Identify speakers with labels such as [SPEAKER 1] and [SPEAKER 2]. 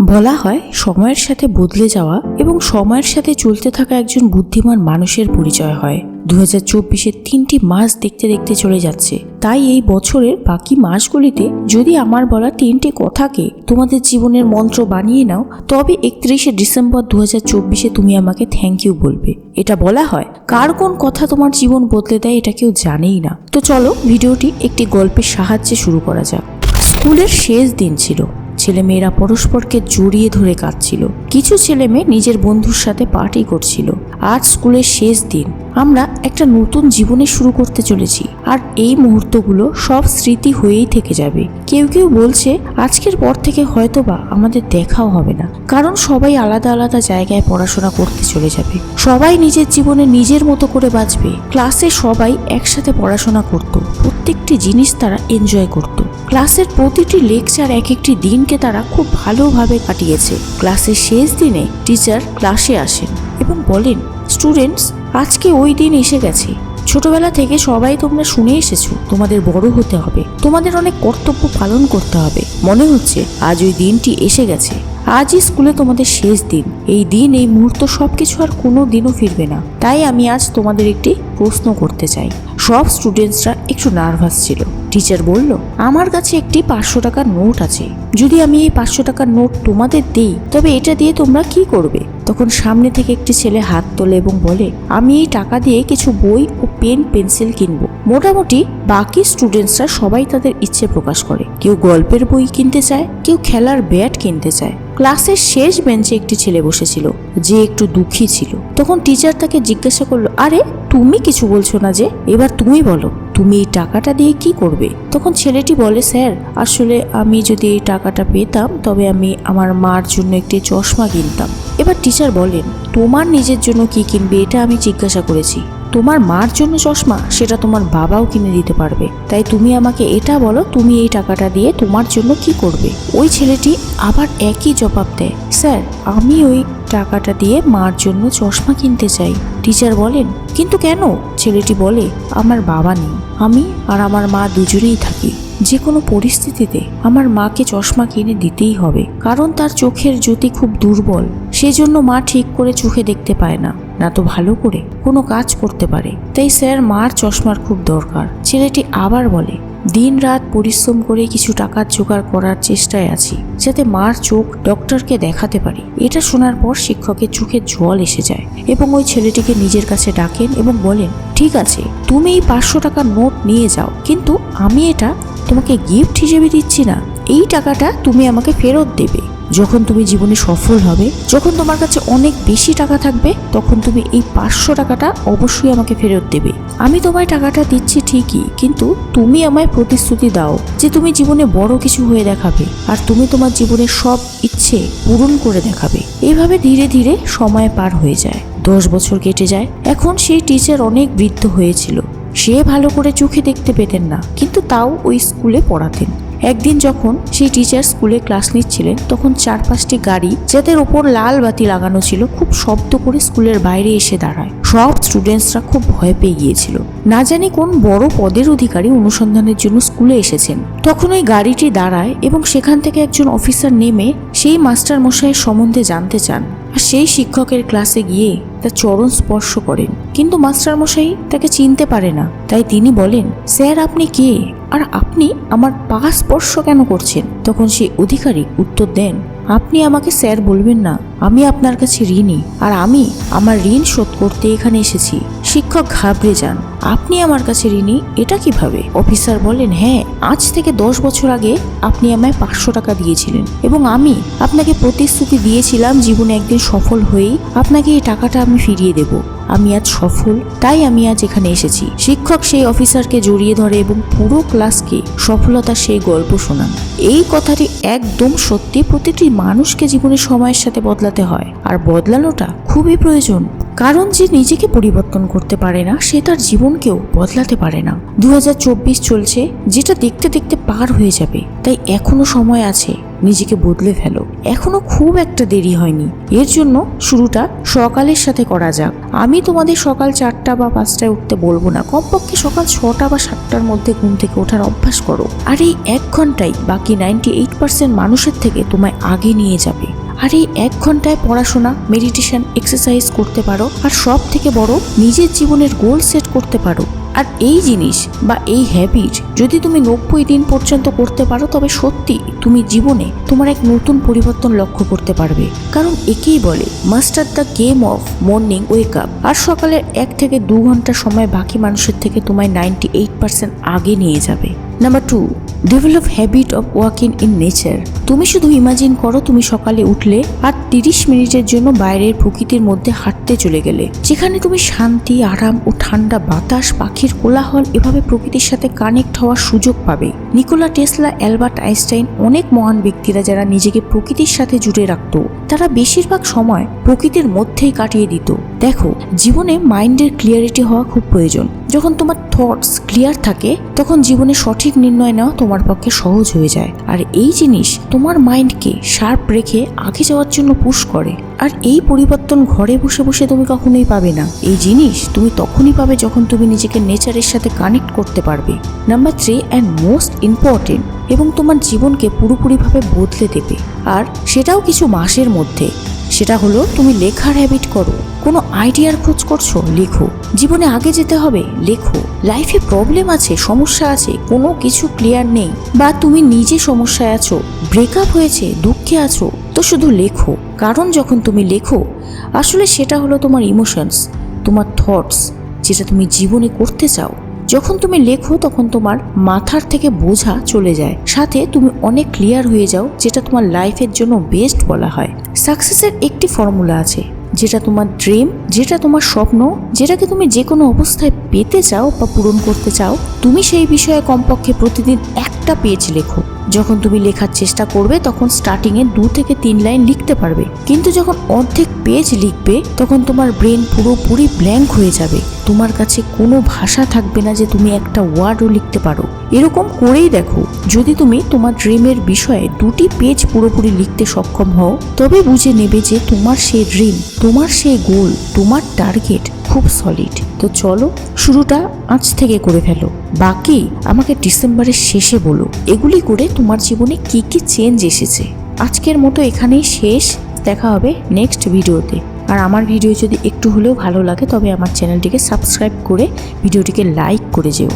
[SPEAKER 1] বলা হয়, সময়ের সাথে বদলে যাওয়া এবং সময়ের সাথে চলতে থাকা একজন বুদ্ধিমান মানুষের পরিচয় হয়। দু হাজার চব্বিশের তিনটি মাস দেখতে দেখতে চলে যাচ্ছে। তাই এই বছরের বাকি মাসগুলিতে যদি আমার বলা তিনটি কথাকে তোমাদের জীবনের মন্ত্র বানিয়ে নাও, তবে একত্রিশে ডিসেম্বর দু হাজার চব্বিশে তুমি আমাকে থ্যাংক ইউ বলবে। এটা বলা হয়, কার কোন কথা তোমার জীবন বদলে দেয় এটা কেউ জানেই না। তো চলো, ভিডিওটি একটি গল্পের সাহায্যে শুরু করা যাক। স্কুলের শেষ দিন ছিল। ছেলেমেয়েরা পরস্পরকে জড়িয়ে ধরে কাঁদছিল। কিছু ছেলে মেয়ে নিজের বন্ধুর সাথে পার্টি করছিল। আজ স্কুলের শেষ দিন। আমরা একটা নতুন জীবনে শুরু করতে চলেছি আর এই মুহূর্তগুলো সব স্মৃতি হয়েই থেকে যাবে। কেউ কেউ বলছে, আজকের পর থেকে হয়তোবা আমাদের দেখাও হবে না। কারণ সবাই আলাদা আলাদা জায়গায় পড়াশোনা করতে চলে যাবে। সবাই নিজের জীবনে নিজের মতো করে বাঁচবে। ক্লাসে সবাই একসাথে পড়াশোনা করত। প্রত্যেকটি জিনিস তারা এনজয় করত। ক্লাসের প্রতিটি লেকচার এক একটি দিনকে তারা খুব ভালোভাবে কাটিয়েছে। ক্লাসের শেষ দিনে টিচার ক্লাসে আসেন এবং বলেন, স্টুডেন্টস আজকে ওই দিন এসে গেছে। ছোটবেলা থেকে সবাই তোমরা শুনে এসেছ, তোমাদের বড় হতে হবে। তোমাদের অনেক কর্তব্য পালন করতে হবে। মনে হচ্ছে আজ ওই দিনটি এসে গেছে। আজই স্কুলে তোমাদের শেষ দিন। এই দিন, এই মুহূর্ত সব কিছু আর কোনো দিনও ফিরবে না। তাই আমি আজ তোমাদের একটি প্রশ্ন করতে চাই। সব স্টুডেন্টসরা একটু নার্ভাস ছিল। টিচার বলল, আমার কাছে একটি পাঁচশো টাকার নোট আছে। যদি আমি এই পাঁচশো টাকার নোট তোমাদের দিই, তবে এটা দিয়ে তোমরা কি করবে? তখন সামনে থেকে একটি ছেলে হাত তোলে এবং বলে, আমি এই টাকা দিয়ে কিছু বই ও পেন পেন্সিল কিনবো। মোটামুটি বাকি স্টুডেন্টসরা সবাই তাদের ইচ্ছে প্রকাশ করে। কেউ গল্পের বই কিনতে চায়, কেউ খেলার ব্যাট কিনতে চায়। ক্লাসের শেষ বেঞ্চে একটি ছেলে বসেছিল, যে একটু দুঃখী ছিল। তখন টিচার তাকে জিজ্ঞাসা করল, আরে, তুমি কিছু বলছো না যে? এবার তুমি বলো। তুমি এই টাকাটা দিয়ে কি করবে? তখন ছেলেটি বলে, স্যার, আসলে আমি যদি এই টাকাটা পেতাম, তবে আমি আমার মার জন্য একটি চশমা কিনতাম। এবার টিচার বলেন, তোমার নিজের জন্য কি কিনবে, এটা আমি জিজ্ঞাসা করেছি। তোমার মার জন্য চশমা সেটা তোমার বাবাও কিনে দিতে পারবে। তাই তুমি আমাকে এটা বলো, তুমি এই টাকাটা দিয়ে তোমার জন্য কি করবে? ওই ছেলেটি আবার একই জবাব দেয়, স্যার, আমি ওই টাকাটা দিয়ে মার জন্য চশমা কিনতে চাই। টিচার বলেন, কিন্তু কেন? ছেলেটি বলে, আমার বাবা নেই, আমি আর আমার মা দুজনেই থাকি। যে কোনো পরিস্থিতিতে আমার মাকে চশমা কিনে দিতেই হবে, কারণ তার চোখের জ্যোতি খুব দুর্বল, সেজন্য মা ঠিক করে চোখে দেখতে পায় না। না তো ভালো করে কোনো কাজ করতে পারে। তাই স্যার মার চশমার খুব দরকার। ছেলেটি আবার বলে দিন রাত পরিশ্রম করে কিছু টাকার জোগাড় করার চেষ্টায় আছি, যাতে মার চোখ ডক্টরকে দেখাতে পারি। এটা শোনার পর শিক্ষকের চোখে জল এসে যায় এবং ওই ছেলেটিকে নিজের কাছে ডাকেন এবং বলেন, ঠিক আছে, তুমি এই পাঁচশো টাকার নোট নিয়ে যাও, কিন্তু আমি এটা তোমাকে গিফট হিসেবে দিচ্ছি না। এই টাকাটা তুমি আমাকে ফেরত দেবে। যখন তুমি জীবনে সফল হবে, যখন তোমার কাছে অনেক বেশি টাকা থাকবে, তখন তুমি এই পাঁচশো টাকাটা অবশ্যই আমাকে ফেরত দেবে। আমি তোমায় টাকাটা দিচ্ছি ঠিকই, কিন্তু তুমি আমায় প্রতিশ্রুতি দাও যে তুমি জীবনে বড় কিছু হয়ে দেখাবে আর তুমি তোমার জীবনের সব ইচ্ছে পূরণ করে দেখাবে। এভাবে ধীরে ধীরে সময় পার হয়ে যায়। দশ বছর কেটে যায়। এখন সেই টিচার অনেক বৃদ্ধ হয়েছিল। সে ভালো করে চোখে দেখতে পেতেন না, কিন্তু তাও ওই স্কুলে পড়াতেন। একদিন যখন সেই টিচার স্কুলে ক্লাস নিচ্ছিলেন, তখন চার পাঁচটি গাড়ি যাদের ওপর লাল বাতি লাগানো ছিল, খুব শব্দ করে স্কুলের বাইরে এসে দাঁড়ায়। সব স্টুডেন্টসরা খুব ভয় পেয়ে গিয়েছিল। না জানি কোন বড় পদের অধিকারী অনুসন্ধানের জন্য স্কুলে এসেছেন। তখন ওই গাড়িটি দাঁড়ায় এবং সেখান থেকে একজন অফিসার নেমে সেই মাস্টার মশাইয়ের সম্বন্ধে জানতে চান। আর সেই শিক্ষকের ক্লাসে গিয়ে তার চরণ স্পর্শ করেন। কিন্তু মাস্টার মশাই তাকে চিনতে পারে না। তাই তিনি বলেন, স্যার, আপনি কে? আর আপনি আমার পা স্পর্শ কেন করছেন? তখন সেই অধিকারী উত্তর দেন, আপনি আমাকে স্যার বলবেন না। আমি আপনার কাছে ঋণী, আর আমি আমার ঋণ শোধ করতে এখানে এসেছি। শিক্ষক ঘাবড়ে যান। আপনি আমার কাছে ঋণী? এটা কীভাবে? অফিসার বলেন হ্যাঁ আজ থেকে দশ বছর আগে আপনি আমায় পাঁচশো টাকা দিয়েছিলেন এবং আমি আপনাকে প্রতিশ্রুতি দিয়েছিলাম জীবনে একদিন সফল হয়েই আপনাকে এই টাকাটা আমি ফিরিয়ে দেব। আমি আজ সফল, তাই আমি আজ এখানে এসেছি। শিক্ষক সেই অফিসারকে জড়িয়ে ধরে এবং পুরো ক্লাসকে সফলতার সেই গল্প শোনান। এই কথাটি একদম সত্যি, প্রতিটি মানুষকে জীবনের সময়ের সাথে বদলাতে হয়। আর বদলানোটা খুবই প্রয়োজন। কারণ যে নিজেকে পরিবর্তন করতে পারে না, সে তার জীবনকেও বদলাতে পারে না। দু হাজার চব্বিশ চলছে, যেটা দেখতে দেখতে পার হয়ে যাবে। তাই এখনও সময় আছে নিজেকে বদলে ফেলো। এখনও খুব একটা দেরি হয়নি। এর জন্য শুরুটা সকালের সাথে করা যাক। আমি তোমাদের সকাল চারটা বা পাঁচটায় উঠতে বলব না। কমপক্ষে সকাল ছটা বা সাতটার মধ্যে ঘুম থেকে ওঠার অভ্যাস করো। আর এই এক ঘন্টায় বাকি নাইনটি এইট পার্সেন্ট মানুষের থেকে তোমায় আগে নিয়ে যাবে। আর এই এক ঘন্টায় পড়াশোনা মেডিটেশন এক্সারসাইজ করতে পারো। আর সব থেকে বড়, নিজের জীবনের গোল সেট করতে পারো। আর এই জিনিস বা এই হ্যাবিট যদি তুমি নব্বই দিন পর্যন্ত করতে পারো, তবে সত্যি তুমি জীবনে তোমার এক নতুন পরিবর্তন লক্ষ্য করতে পারবে। কারণ একেই বলে master the game of morning wake up আর সকালের এক থেকে দু ঘণ্টা সময় বাকি মানুষের থেকে তোমায় নাইনটি এইট পার্সেন্ট আগে নিয়ে যাবে। Number two develop habit of walking in nature তুমি শুধু ইমাজিন করো তুমি সকালে উঠলে আর তিরিশ মিনিটের জন্য বাইরের প্রকৃতির মধ্যে হাঁটতে চলে গেলে। যেখানে তুমি শান্তি, আরাম ও ঠান্ডা বাতাস, পাখির কোলাহল এভাবে প্রকৃতির সাথে কানেক্ট হওয়ার সুযোগ পাবে। নিকোলা টেসলা, অ্যালবার্ট আইনস্টাইন অনেক মহান ব্যক্তিরা যারা নিজেকে প্রকৃতির সাথে জুড়ে রাখত, তারা বেশিরভাগ সময় প্রকৃতির মধ্যেই কাটিয়ে দিত। দেখো, জীবনে মাইন্ডের ক্লিয়ারিটি হওয়া খুব প্রয়োজন। যখন তোমার থটস ক্লিয়ার থাকে, তখন জীবনে সঠিক নির্ণয় নেওয়া তোমার পক্ষে সহজ হয়ে যায়। আর এই জিনিস তোমার মাইন্ডকে শার্প রেখে আগে যাওয়ার জন্য পুশ করে। আর এই পরিবর্তন ঘরে বসে বসে তুমি কখনোই পাবে না। এই জিনিস তুমি তখনই পাবে যখন তুমি নিজেকে নেচারের সাথে কানেক্ট করতে পারবে। Number three and most important এবং তোমার জীবনকে পুরোপুরিভাবে বদলে দেবে। আর সেটাও কিছু মাসের মধ্যে। সেটা হলো, তুমি লেখার হ্যাবিট করো। কোনো আইডিয়ার খোঁজ করছ, লেখো। জীবনে আগে যেতে হবে, লেখো। লাইফে প্রবলেম আছে, সমস্যা আছে, কোনো কিছু ক্লিয়ার নেই। বা তুমি নিজে সমস্যায় আছো ব্রেকআপ হয়েছে, দুঃখে আছো, তো শুধু লেখো। কারণ যখন তুমি লেখো, আসলে সেটা হলো তোমার ইমোশনস তোমার থটস যেটা তুমি জীবনে করতে চাও। যখন তুমি লেখো, তখন তোমার মাথার থেকে বোঝা চলে যায়। সাথে তুমি অনেক ক্লিয়ার হয়ে যাও, যেটা তোমার লাইফের জন্য বেস্ট বলা হয়। সাকসেসের একটি ফর্মুলা আছে। যেটা তোমার ড্রিম যেটা তোমার স্বপ্ন, যেটাকে তুমি যে কোনো অবস্থায় পেতে চাও বা পূরণ করতে চাও, তুমি সেই বিষয়ে কমপক্ষে প্রতিদিন একটা পেজ লেখো। যখন তুমি লেখার চেষ্টা করবে, তখন স্টার্টিংয়ে দু থেকে তিন লাইন লিখতে পারবে। কিন্তু যখন অর্ধেক পেজ লিখবে, তখন তোমার ব্রেন পুরোপুরি ব্ল্যাঙ্ক হয়ে যাবে। তোমার কাছে কোনো ভাষা থাকবে না যে তুমি একটা ওয়ার্ডও লিখতে পারো। এরকম করেই দেখো, যদি তুমি তোমার ড্রিমের বিষয়ে দুটি পেজ পুরোপুরি লিখতে সক্ষম হও, তবে বুঝে নেবে যে তোমার সেই ড্রিম তোমার সেই গোল তোমার টার্গেট খুব সলিড তো চলো, শুরুটা আজ থেকে করে ফেলো। বাকি আমাকে ডিসেম্বরের শেষে বলো, এগুলি করে তোমার জীবনে কি কি চেঞ্জ এসেছে। আজকের মতো এখানেই শেষ। দেখা হবে নেক্সট ভিডিওতে আর আমার ভিডিও যদি একটু হলেও ভালো লাগে, তবে আমার চ্যানেলটিকে সাবস্ক্রাইব করে ভিডিওটিকে লাইক করে যেও।